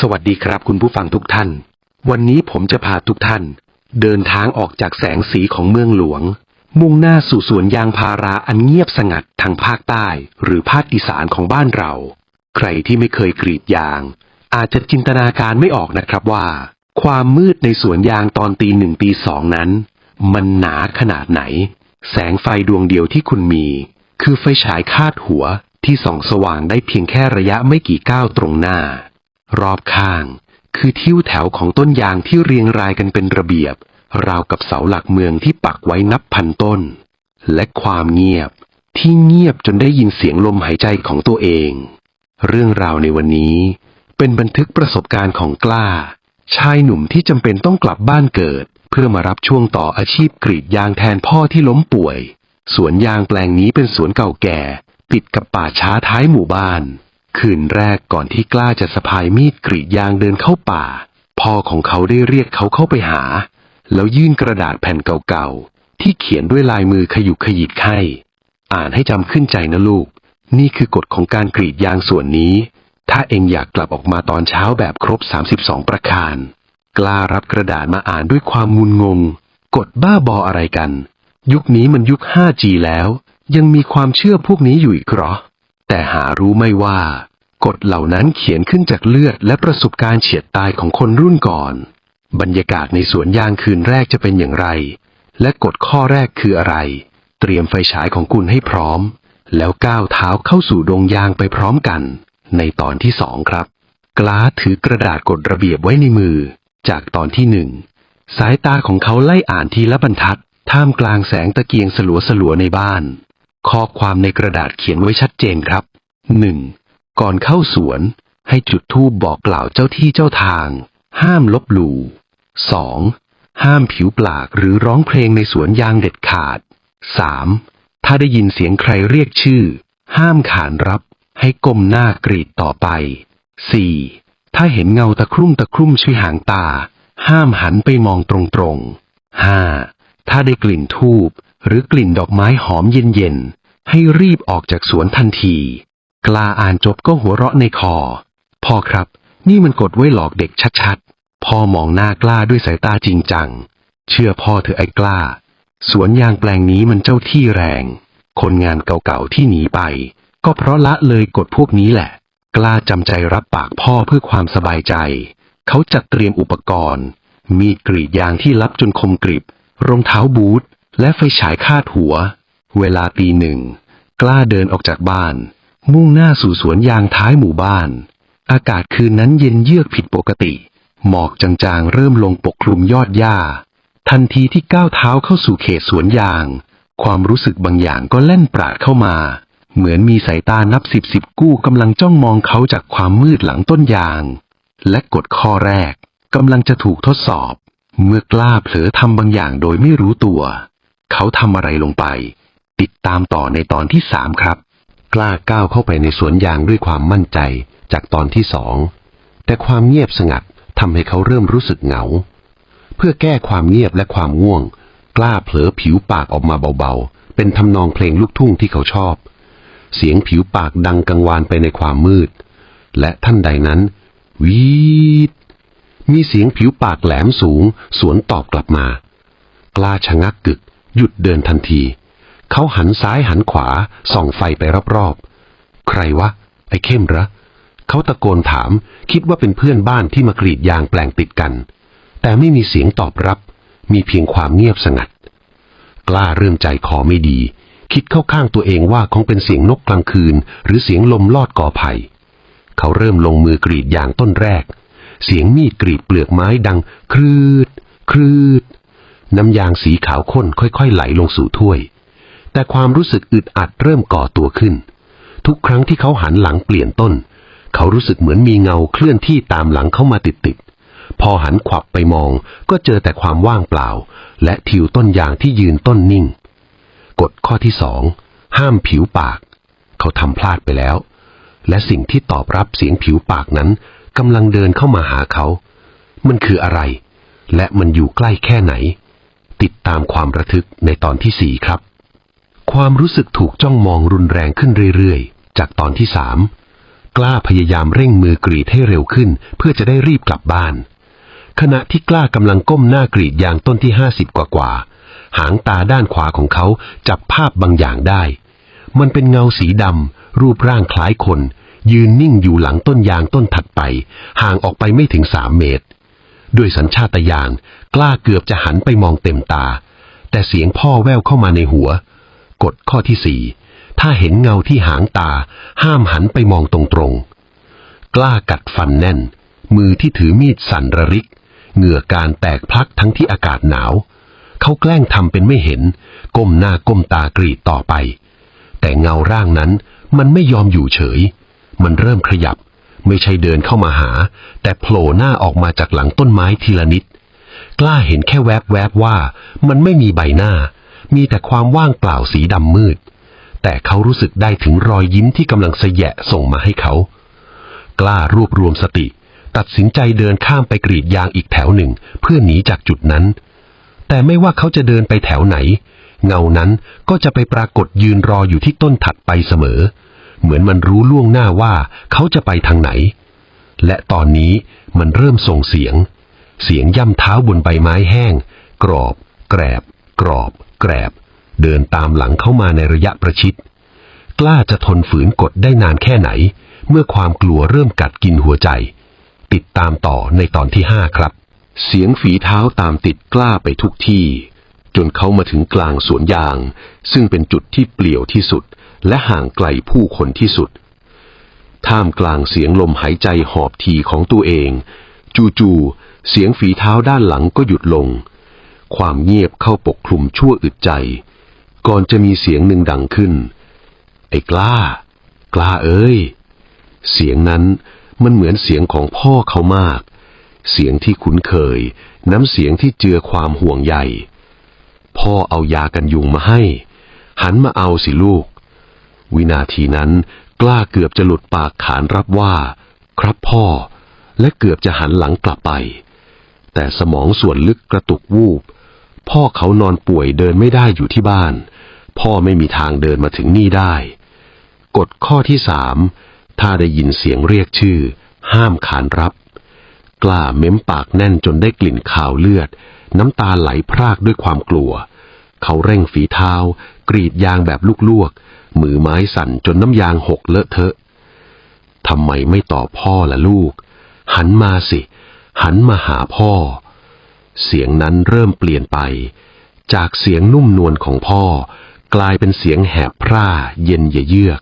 สวัสดีครับคุณผู้ฟังทุกท่าน วันนี้ผมจะพาทุกท่าน เดินทางออกจากแสงสีของเมืองหลวง มุ่งหน้าสู่สวนยางพาราอันเงียบสงัดทางภาคใต้ หรือภาคอีสานของบ้านเรา ใครที่ไม่เคยกรีดยาง อาจจะจินตนาการไม่ออกนะครับว่า ความมืดในสวนยางตอนตีหนึ่งตีสองนั้น มันหนาขนาดไหน แสงไฟดวงเดียวที่คุณมี คือไฟฉายคาดหัวที่ส่องสว่างได้เพียงแค่ระยะไม่กี่ก้าวตรงหน้า รอบข้าง คือทิวแถวของต้นยางที่เรียงรายกันเป็นระเบียบ ราวกับเสาหลักเมืองที่ปักไว้นับพันต้น และความเงียบที่เงียบจนได้ยินเสียงลมหายใจของตัวเอง เรื่องราวในวันนี้ เป็นบันทึกประสบการณ์ของกล้า ชายหนุ่มที่จำเป็นต้องกลับบ้านเกิด เพื่อมารับช่วงต่ออาชีพกรีดยางแทนพ่อที่ล้มป่วย สวนยางแปลงนี้เป็นสวนเก่าแก่ ติดกับป่าช้าท้ายหมู่บ้าน คืนแรกก่อนที่กล้าจะสะพายมีดกรีดยางเดินเข้าป่า พ่อของเขาได้เรียกเขาเข้าไปหา แล้วยื่นกระดาษแผ่นเก่าๆ ที่เขียนด้วยลายมือขยุกขยิกให้อ่านให้จำขึ้นใจนะลูก นี่คือกฎของการกรีดยางส่วนนี้ ถ้าเองอยากกลับออกมาตอนเช้าแบบครบ 32 ประการ กล้ารับกระดาษมาอ่านด้วยความงุนงง กฎบ้าบออะไรกัน ยุคนี้มันยุค 5G แล้ว ยังมีความเชื่อพวกนี้อยู่อีกเหรอ แต่หารู้ไม่ว่ากฎเหล่านั้นเขียนขึ้นจากเลือดและประสบการณ์เฉียดตายของคนรุ่นก่อน บรรยากาศในสวนยางคืนแรกจะเป็นอย่างไร และกฎข้อแรกคืออะไร เตรียมไฟฉายของคุณให้พร้อม แล้วก้าวเท้าเข้าสู่ดงยางไปพร้อมกัน ในตอนที่สองครับ กล้าถือกระดาษกฎระเบียบไว้ในมือ จากตอนที่หนึ่งสายตาของเขาไล่อ่านทีละบรรทัด ท่ามกลางแสงตะเกียงสลัวสลัวๆในบ้าน ข้อความในกระดาษเขียนไว้ชัดเจนครับหนึ่งก่อนเข้าสวน ให้จุดธูปบอกกล่าวเจ้าที่เจ้าทาง ห้ามลบหลู่สองห้ามผิวปากหรือร้องเพลงในสวนยางเด็ดขาดสามถ้าได้ยินเสียงใครเรียกชื่อ ห้ามขานรับ ให้ก้มหน้ากรีดต่อไปสี่ถ้าเห็นเงาตะครุ่มตะครุ่มช่วยหางตา ห้ามหันไปมองตรงๆห้าถ้าได้กลิ่นทูบ หรือกลิ่นดอกไม้หอมเย็นๆ ให้รีบออกจากสวนทันที กล้าอ่านจบก็หัวเราะในคอ พ่อครับ นี่มันกดไว้หลอกเด็กชัดๆ พ่อมองหน้ากล้าด้วยสายตาจริงจัง เชื่อพ่อเถอะไอ้กล้า สวนยางแปลงนี้มันเจ้าที่แรง คนงานเก่าๆที่หนีไป ก็เพราะละเลยกฎพวกนี้แหละ กล้าจำใจรับปากพ่อเพื่อความสบายใจ เขาจัดเตรียมอุปกรณ์ มีดกรีดยางที่ลับจนคมกริบ รองเท้าบูท และไฟฉายคาดหัว เวลาตีหนึ่ง กล้าเดินออกจากบ้าน มุ่งหน้าสู่สวนยางท้ายหมู่บ้าน อากาศคืนนั้นเย็นเยือกผิดปกติ หมอกจางๆ เริ่มลงปกคลุมยอดหญ้า ทันทีที่ก้าวเท้าเข้าสู่เขตสวนยาง ความรู้สึกบางอย่างก็แล่นปราดเข้ามา เหมือนมีสายตานับสิบสิบกู้กำลังจ้องมองเขาจากความมืดหลังต้นยาง และกฎข้อแรกกำลังจะถูกทดสอบ เมื่อกล้าเผลอทำบางอย่างโดยไม่รู้ตัว เขาทำอะไรลงไป ติดตามต่อในตอนที่สามครับ กล้าก้าวเข้าไปในสวนยางด้วยความมั่นใจจากตอนที่สองแต่ความเงียบสงัดทำให้เขาเริ่มรู้สึกเหงา เพื่อแก้ความเงียบและความง่วง กล้าเผลอผิวปากออกมาเบาๆ เป็นทำนองเพลงลูกทุ่งที่เขาชอบ เสียงผิวปากดังกังวานไปในความมืด และท่านใดนั้น วีดมีเสียงผิวปากแหลมสูง สวนตอบกลับมา กล้าชะงักกึก หยุดเดินทันที เขาหันซ้ายหันขวา ส่องไฟไปรอบๆ ใครวะ ไอ้เข้มเหรอเขาตะโกนถามคิดว่าเป็นเพื่อนบ้านที่มากรีดยางแปลงติดกัน แต่ไม่มีเสียงตอบรับ มีเพียงความเงียบสงัด กล้าเริ่มใจคอไม่ดี คิดเข้าข้างตัวเองว่าคงเป็นเสียงนกกลางคืน หรือเสียงลมลอดกอไผ่เขาเริ่มลงมือกรีดยางต้นแรก เสียงมีดกรีดเปลือกไม้ดัง ครืด ครืด น้ำยางสีขาวข้นค่อยๆ ไหลลงสู่ถ้วย แต่ความรู้สึกอึดอัดเริ่มก่อตัวขึ้น ทุกครั้งที่เขาหันหลังเปลี่ยนต้น เขารู้สึกเหมือนมีเงาเคลื่อนที่ตามหลังเข้ามาติดๆพอหันขวับไปมองก็เจอแต่ความว่างเปล่า และทิวต้นยางที่ยืนต้นนิ่ง กฎข้อที่สองห้ามผิวปาก เขาทำพลาดไปแล้ว และสิ่งที่ตอบรับเสียงผิวปากนั้นกำลังเดินเข้ามาหาเขา มันคืออะไร และมันอยู่ใกล้แค่ไหน ติดตามความระทึกในตอนที่สี่ครับ ความรู้สึกถูกจ้องมองรุนแรงขึ้นเรื่อยๆ จากตอนที่สามกล้าพยายามเร่งมือกรีดให้เร็วขึ้น เพื่อจะได้รีบกลับบ้าน ขณะที่กล้ากำลังก้มหน้ากรีดยางต้นที่ห้าสิบกว่ากว่าๆหางตาด้านขวาของเขาจับภาพบางอย่างได้ มันเป็นเงาสีดำรูปร่างคล้ายคน ยืนนิ่งอยู่หลังต้นยางต้นถัดไป ห่างออกไปไม่ถึงสามเมตร ด้วยสัญชาตญาณ กล้าเกือบจะหันไปมองเต็มตา แต่เสียงพ่อแววเข้ามาในหัว กฎข้อที่สี่ถ้าเห็นเงาที่หางตา ห้ามหันไปมองตรงๆ กล้ากัดฟันแน่น มือที่ถือมีดสั่นระริก เหงื่อการแตกพลักทั้งที่อากาศหนาว เขาแกล้งทำเป็นไม่เห็น ก้มหน้าก้มตากรีดต่อไป แต่เงาร่างนั้นมันไม่ยอมอยู่เฉย มันเริ่มขยับ ไม่ใช่เดินเข้ามาหา แต่โผล่หน้าออกมาจากหลังต้นไม้ทีละนิด กล้าเห็นแค่แวบแวบๆว่ามันไม่มีใบหน้า มีแต่ความว่างเปล่าสีดำมืด แต่เขารู้สึกได้ถึงรอยยิ้มที่กำลังสแยะส่งมาให้เขา กล้ารวบรวมสติ ตัดสินใจเดินข้ามไปกรีดยางอีกแถวหนึ่งเพื่อหนีจากจุดนั้น แต่ไม่ว่าเขาจะเดินไปแถวไหน เงานั้นก็จะไปปรากฏยืนรออยู่ที่ต้นถัดไปเสมอ เหมือนมันรู้ล่วงหน้าว่าเขาจะไปทางไหน และตอนนี้มันเริ่มส่งเสียง เสียงย่ำเท้าบนใบไม้แห้ง กรอบ แกรบ กรอบ แกรบ เดินตามหลังเข้ามาในระยะประชิด กล้าจะทนฝืนกดได้นานแค่ไหน เมื่อความกลัวเริ่มกัดกินหัวใจ ติดตามต่อในตอนที่ห้าครับ เสียงฝีเท้าตามติดกล้าไปทุกที่ จนเขามาถึงกลางสวนยาง ซึ่งเป็นจุดที่เปลี่ยวที่สุด และห่างไกลผู้คนที่สุด ท่ามกลางเสียงลมหายใจหอบทีของตัวเอง จู่ๆ เสียงฝีเท้าด้านหลังก็หยุดลง ความเงียบเข้าปกคลุมชั่วอึดใจ ก่อนจะมีเสียงหนึ่งดังขึ้น ไอ้กล้า กล้าเอ้ย เสียงนั้นมันเหมือนเสียงของพ่อเขามาก เสียงที่คุ้นเคย น้ำเสียงที่เจือความห่วงใย พ่อเอายากันยุงมาให้ หันมาเอาสิลูก วินาทีนั้นกล้าเกือบจะหลุดปากขานรับว่า ครับพ่อและเกือบจะหันหลังกลับไป แต่สมองส่วนลึกกระตุกวูบ พ่อเขานอนป่วยเดินไม่ได้อยู่ที่บ้าน พ่อไม่มีทางเดินมาถึงนี่ได้ กฎข้อที่สามถ้าได้ยินเสียงเรียกชื่อ ห้ามขานรับ กล้าเม้มปากแน่นจนได้กลิ่นข่าวเลือด น้ำตาไหลพรากด้วยความกลัว เขาเร่งฝีเท้า กรีดยางแบบลวก มือไม้สั่นจนน้ำยางหกเลอะเทอะทำไมไม่ตอบพ่อละลูก หันมาสิ หันมาหาพ่อ เสียงนั้นเริ่มเปลี่ยนไป จากเสียงนุ่มนวลของพ่อ กลายเป็นเสียงแหบพร่าเย็นเยือก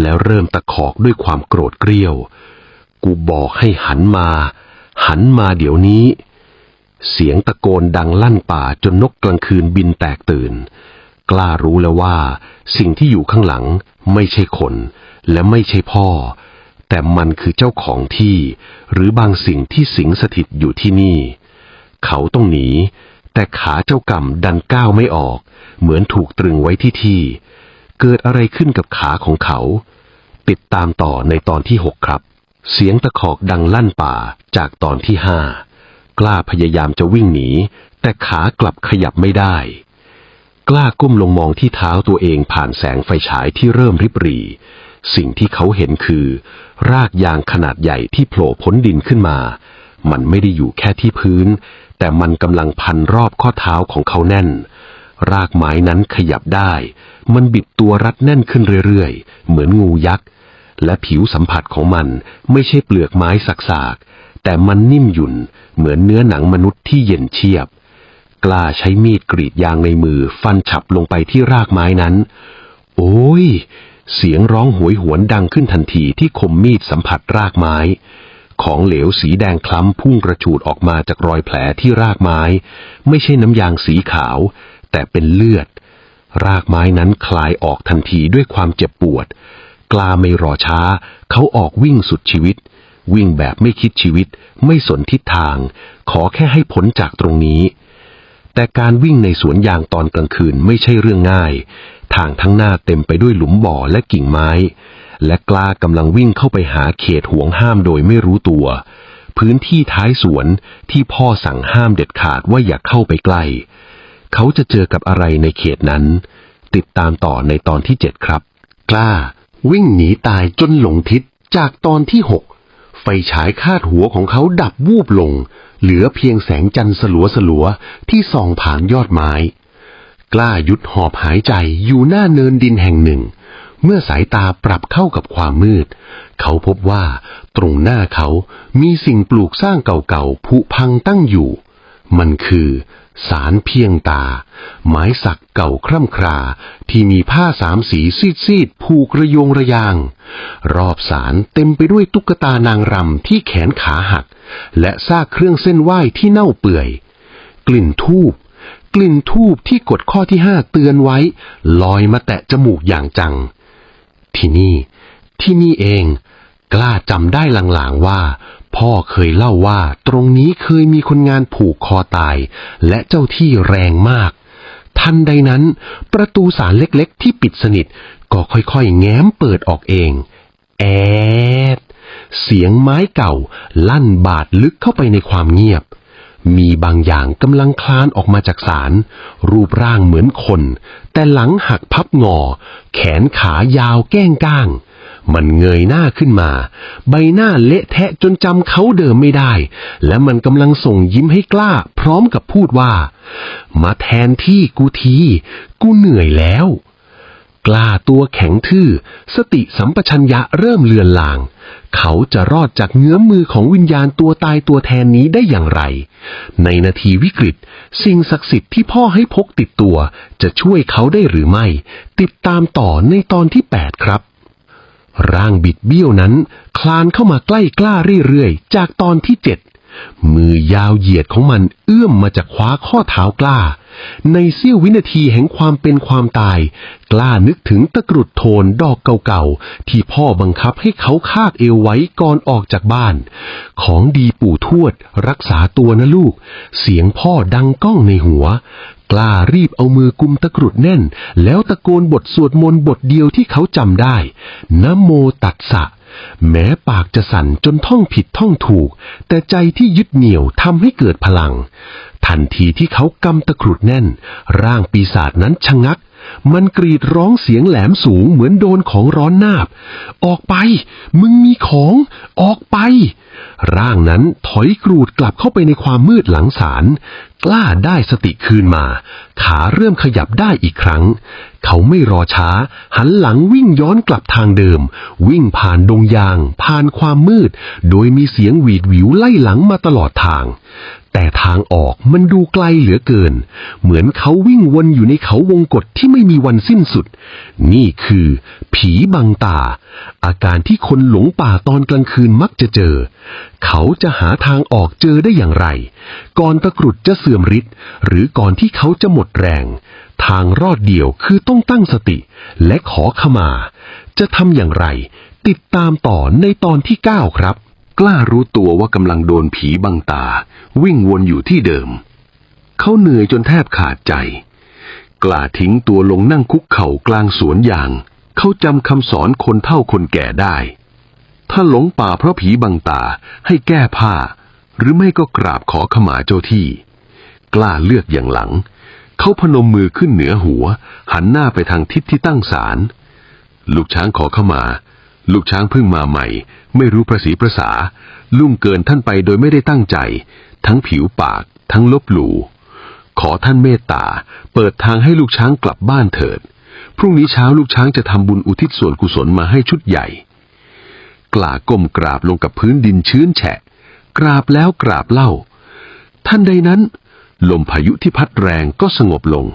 แล้วเริ่มตะขอกด้วยความโกรธเกรี้ยว กูบอกให้หันมา หันมาเดี๋ยวนี้ เสียงตะโกนดังลั่นป่าจนนกกลางคืนบินแตกตื่น กล้ารู้แล้วว่า สิ่งที่อยู่ข้างหลังไม่ใช่คน และไม่ใช่พ่อ แต่มันคือเจ้าของที่ หรือบางสิ่งที่สิงสถิตอยู่ที่นี่ เขาต้องหนี แต่ขาเจ้ากรรมดันก้าวไม่ออก เหมือนถูกตรึงไว้ที่ที่ เกิดอะไรขึ้นกับขาของเขา ติดตามต่อในตอนที่หกครับ เสียงตะขอกดังลั่นป่าจากตอนที่ห้ากล้าพยายามจะวิ่งหนี แต่ขากลับขยับไม่ได้ กล้าก้มลงมองที่เท้าตัวเองผ่านแสงไฟฉายที่เริ่มริบหรี่ สิ่งที่เขาเห็นคือ รากยางขนาดใหญ่ที่โผล่พ้นดินขึ้นมา มันไม่ได้อยู่แค่ที่พื้น แต่มันกำลังพันรอบข้อเท้าของเขาแน่น รากไม้นั้นขยับได้ มันบิดตัวรัดแน่นขึ้นเรื่อยๆ เหมือนงูยักษ์ และผิวสัมผัสของมันไม่ใช่เปลือกไม้สักๆ แต่มันนิ่มหยุ่น เหมือนเนื้อหนังมนุษย์ที่เย็นเชียบ กล้าใช้มีดกรีดยางในมือฟันฉับลงไปที่รากไม้นั้น โอ้ย เสียงร้องหวยหวนดังขึ้นทันทีที่คมมีดสัมผัสรากไม้ ของเหลวสีแดงคล้ำพุ่งกระฉูดออกมาจากรอยแผลที่รากไม้ ไม่ใช่น้ำยางสีขาว แต่เป็นเลือด รากไม้นั้นคลายออกทันทีด้วยความเจ็บปวด กล้าไม่รอช้า เขาออกวิ่งสุดชีวิต วิ่งแบบไม่คิดชีวิต ไม่สนทิศทาง ขอแค่ให้พ้นจากตรงนี้แต่การวิ่งในสวนยางตอนกลางคืนไม่ใช่เรื่องง่าย ทางทั้งหน้าเต็มไปด้วยหลุมบ่อและกิ่งไม้ และกล้ากำลังวิ่งเข้าไปหาเขตห่วงห้ามโดยไม่รู้ตัว พื้นที่ท้ายสวนที่พ่อสั่งห้ามเด็ดขาดว่าอย่าเข้าไปใกล้ เขาจะเจอกับอะไรในเขตนั้น ติดตามต่อในตอนที่เจ็ดครับ กล้า วิ่งหนีตายจนหลงทิศจากตอนที่หกไฟฉายคาดหัวของเขาดับวูบลง เหลือเพียงแสงจันทร์สลัวสลัวๆที่ส่องผ่านยอดไม้ กล้าหยุดหอบหายใจอยู่หน้าเนินดินแห่งหนึ่ง เมื่อสายตาปรับเข้ากับความมืด เขาพบว่าตรงหน้าเขามีสิ่งปลูกสร้างเก่าๆผุพังตั้งอยู่ มันคือสารเพียงตา ไม้สักเก่าคร่ำครา ที่มีผ้าสามสีซีดๆผูกระยงระยาง รอบสารเต็มไปด้วยตุ๊กตานางรำที่แขนขาหัก และซากเครื่องเส้นไหว้ที่เน่าเปื่อย กลิ่นทูบ กลิ่นทูบที่กฎข้อที่ห้าเตือนไว้ ลอยมาแตะจมูกอย่างจัง ที่นี่ ที่นี่เอง กล้าจำได้หลางๆว่า พ่อเคยเล่าว่าตรงนี้เคยมีคนงานผูกคอตาย และเจ้าที่แรงมาก ทันใดนั้น ประตูสารเล็กๆ ที่ปิดสนิท ก็ค่อยๆ แง้มเปิดออกเอง แอดเสียงไม้เก่าลั่นบาดลึกเข้าไปในความเงียบ มีบางอย่างกำลังคลานออกมาจากศาลรูปร่างเหมือนคน แต่หลังหักพับงอ แขนขายาวแก้งก้าง มันเงยหน้าขึ้นมา ใบหน้าเละแทะจนจำเขาเดิมไม่ได้ และมันกำลังส่งยิ้มให้กล้า พร้อมกับพูดว่า มาแทนที่กูที กูเหนื่อยแล้ว กล้าตัวแข็งทื่อ สติสัมปชัญญะเริ่มเลือนลาง เขาจะรอดจากเงื้อมมือของวิญญาณตัวตายตัวแทนนี้ได้อย่างไร ในนาทีวิกฤต สิ่งศักดิ์สิทธิ์ที่พ่อให้พกติดตัว จะช่วยเขาได้หรือไม่ ติดตามต่อในตอนที่ 8 ครับ ร่างบิดเบี้ยวนั้น คลานเข้ามาใกล้กล้าเรื่อยๆ จากตอนที่เจ็ดมือยาวเหยียดของมันเอื้อมมาจากคว้าข้อเท้ากล้า ในเสี้ยววินาทีแห่งความเป็นความตาย กล้านึกถึงตะกรุดโทนดอกเก่าๆ ที่พ่อบังคับให้เขาคาดเอวไว้ก่อนออกจากบ้าน ของดีปู่ทวด รักษาตัวนะลูก เสียงพ่อดังก้องในหัว กล้ารีบเอามือกุมตะกรุดแน่น แล้วตะโกนบทสวดมนต์บทเดียวที่เขาจำได้นะโมตัสสะ แม้ปากจะสั่นจนท่องผิดท่องถูก แต่ใจที่ยึดเหนี่ยวทำให้เกิดพลัง ทันทีที่เขากำตะกรุดแน่น ร่างปีศาจนั้นชะงัก มันกรีดร้องเสียงแหลมสูงเหมือนโดนของร้อนนาบ ออกไป มึงมีของ ออกไป ร่างนั้นถอยกรูดกลับเข้าไปในความมืดหลังศาลกล้าได้สติคืนมา ขาเริ่มขยับได้อีกครั้ง เขาไม่รอช้า หันหลังวิ่งย้อนกลับทางเดิม วิ่งผ่านดงยาง ผ่านความมืด โดยมีเสียงหวีดหวิวไล่หลังมาตลอดทาง แต่ทางออกมันดูไกลเหลือเกิน เหมือนเขาวิ่งวนอยู่ในเขาวงกฏที่ไม่มีวันสิ้นสุด นี่คือ ผีบังตา อาการที่คนหลงป่าตอนกลางคืนมักจะเจอ เขาจะหาทางออกเจอได้อย่างไร ก่อนตะกรุดจะเสื่อมฤทธิ์หรือก่อนที่เขาจะหมดแรง ทางรอดเดียวคือต้องตั้งสติและขอขมา จะทำอย่างไร ติดตามต่อในตอนที่ 9 ครับ กล้ารู้ตัวว่ากำลังโดนผีบังตา วิ่งวนอยู่ที่เดิม เขาเหนื่อยจนแทบขาดใจ กล้าทิ้งตัวลงนั่งคุกเข่ากลางสวนยาง เขาจำคำสอนคนเฒ่าคนแก่ได้ ถ้าหลงป่าเพราะผีบังตาให้แก้ผ้าหรือไม่ก็กราบขอขมาเจ้าที่ กล้าเลือกอย่างหลัง เขาพนมมือขึ้นเหนือหัว หันหน้าไปทางทิศที่ตั้งศาลลูกช้างขอเข้ามา ลูกช้างเพิ่งมาใหม่ ไม่รู้ประสีประสาลุ่งเกินท่านไปโดยไม่ได้ตั้งใจ ทั้งผิวปาก ทั้งลบหลู่ขอท่านเมตตา เปิดทางให้ลูกช้างกลับบ้านเถิด พรุ่งนี้เช้าลูกช้างจะทำบุญอุทิศส่วนกุศลมาให้ชุดใหญ่ กล้าก้มกราบลงกับพื้นดินชื้นแฉะ กราบแล้วกราบเล่า ท่านใดนั้น ลมพายุที่พัดแรงก็สงบลง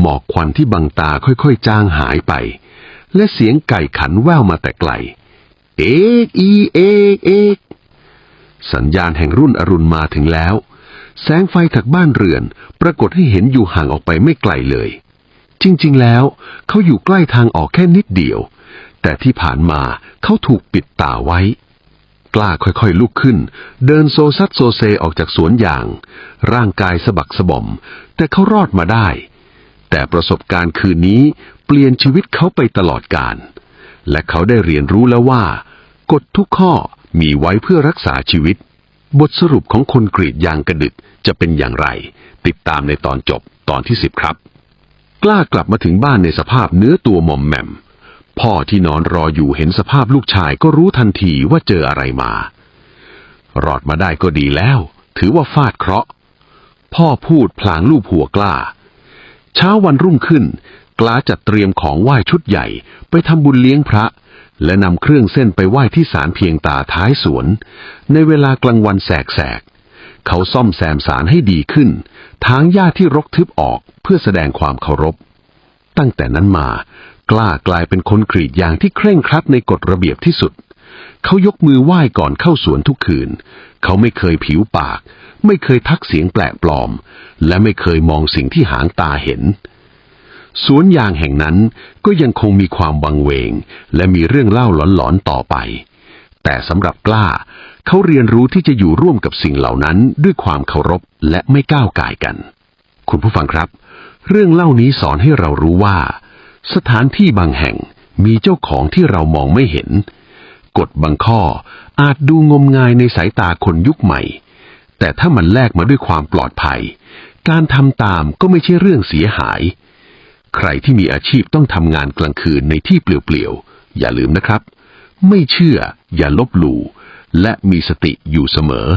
หมอกควันที่บังตาค่อยๆ จางหายไป และเสียงไก่ขันแว่วมาแต่ไกล เอกอีเอกเอกสัญญาณแห่งรุ่นอรุณมาถึงแล้ว แสงไฟจากบ้านเรือน ปรากฏให้เห็นอยู่ห่างออกไปไม่ไกลเลย จริงๆ แล้วเขาอยู่ใกล้ทางออกแค่นิดเดียว แต่ที่ผ่านมาเขาถูกปิดตาไว้ กล้าค่อยๆลุกขึ้น เดินโซซัดโซเซออกจากสวนยาง ร่างกายสะบักสะบอม แต่เขารอดมาได้ แต่ประสบการณ์คืนนี้เปลี่ยนชีวิตเขาไปตลอดกาลและเขาได้เรียนรู้แล้วว่ากฎทุกข้อมีไว้เพื่อรักษาชีวิต บทสรุปของคนกรีดยางกระดึกจะเป็นอย่างไร ติดตามในตอนจบตอนที่สิบครับ กล้ากลับมาถึงบ้านในสภาพเนื้อตัวหม่อมแหม่ม พ่อที่นอนรออยู่เห็นสภาพลูกชายก็รู้ทันทีว่าเจออะไรมา รอดมาได้ก็ดีแล้ว ถือว่าฟาดเคราะห์ พ่อพูดพลางลูบหัวกล้า เช้าวันรุ่งขึ้น กล้าจัดเตรียมของไหว้ชุดใหญ่ไปทำบุญเลี้ยงพระ และนำเครื่องเส้นไปไหว้ที่ศาลเพียงตาท้ายสวน ในเวลากลางวันแสกๆเขาซ่อมแซมศาลให้ดีขึ้น ทางหญ้าที่รกทึบออกเพื่อแสดงความเคารพ ตั้งแต่นั้นมา กล้ากลายเป็นคนกรีดยางที่เคร่งครัดในกฎระเบียบที่สุด เขายกมือไหว้ก่อนเข้าสวนทุกคืน เขาไม่เคยผิวปาก ไม่เคยทักเสียงแปลกปลอม และไม่เคยมองสิ่งที่หางตาเห็น สวนยางแห่งนั้นก็ยังคงมีความวังเวง และมีเรื่องเล่าหลอนๆต่อไป แต่สำหรับกล้า เขาเรียนรู้ที่จะอยู่ร่วมกับสิ่งเหล่านั้นด้วยความเคารพและไม่ก้าวไก่กัน คุณผู้ฟังครับ เรื่องเล่านี้สอนให้เรารู้ว่า สถานที่บางแห่งมีเจ้าของที่เรามองไม่เห็น กฎบางข้ออาจดูงมงายในสายตาคนยุคใหม่ แต่ถ้ามันแลกมาด้วยความปลอดภัย การทำตามก็ไม่ใช่เรื่องเสียหาย ใครที่มีอาชีพต้องทำงานกลางคืนในที่เปลี่ยวๆ อย่าลืมนะครับ ไม่เชื่ออย่าลบหลู่และมีสติอยู่เสมอ